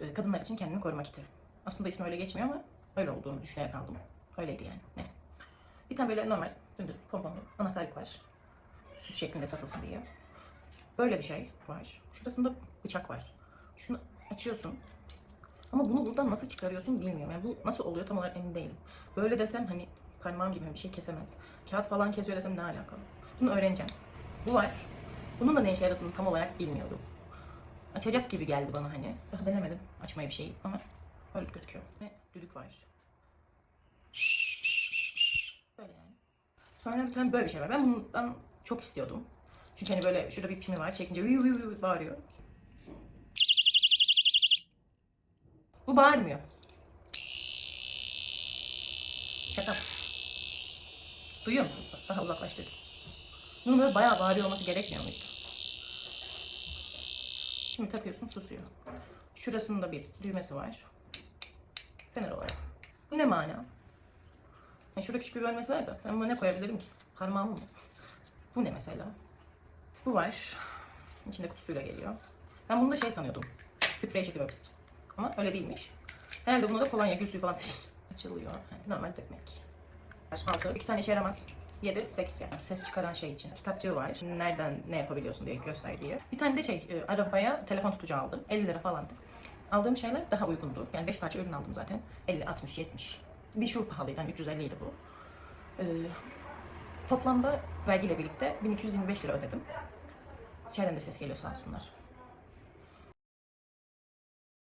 e, kadınlar için kendini koruma kiti. Aslında ismi öyle geçmiyor ama öyle olduğunu düşünerek aldım. Öyleydi yani. Neyse. Bir tane böyle normal dümdüz pomponlu anahtarlık var. Süs şeklinde satılsın diye. Böyle bir şey var. Şurasında bıçak var. Şunu açıyorsun. Ama bunu buradan nasıl çıkarıyorsun bilmiyorum. Yani bu nasıl oluyor tam olarak emin değilim. Böyle desem hani parmağım gibi bir şey kesemez. Kağıt falan kesiyor desem ne alakalı. Bunu öğreneceğim. Bu var. Bunun da ne işe yaradığını tam olarak bilmiyorum. Açacak gibi geldi bana hani. Daha denemedim açmayı bir şeyi ama öyle gözüküyor. Ne? Düdük var. Böyle yani. Sonra bir tane böyle bir şey var. Ben bundan çok istiyordum. Çünkü hani böyle şurada bir pimi var. Çekince viu viu viu bağırıyor. Bu bağırmıyor. Şaka. Duyuyor musun? Daha uzaklaştırdım. Bunun böyle bayağı bağırıyor olması gerekmiyor muydu? Şimdi takıyorsun susuyor. Şurasında bir düğmesi var. Fener olarak. Bu ne mana? Yani şurada küçük bir bölmesi var da ben buna ne koyabilirim ki? Parmağımı mı? Bu ne mesela? Bu var. İçinde kutusuyla geliyor. Ben bunu da şey sanıyordum. Sprey çekiyor pıs pıs. Ama öyle değilmiş. Herhalde buna da kolonya, gül suyu falan taşıyor. Açılıyor. Yani normal dökmek. Altı. iki tane işe yaramaz. 7, 8 yani ses çıkaran şey için. Kitapçığı var. Nereden ne yapabiliyorsun diye göster diye. Bir tane de şey e, arabaya telefon tutucu aldım. 50 lira falandı. Aldığım şeyler daha uygundu. Yani 5 parça ürün aldım zaten. 50, 60, 70. Bir şu pahalıydı. Yani 350 idi bu. Ee, toplamda vergiyle birlikte 1225 lira ödedim. İçeriden de ses geliyor sağ olsunlar.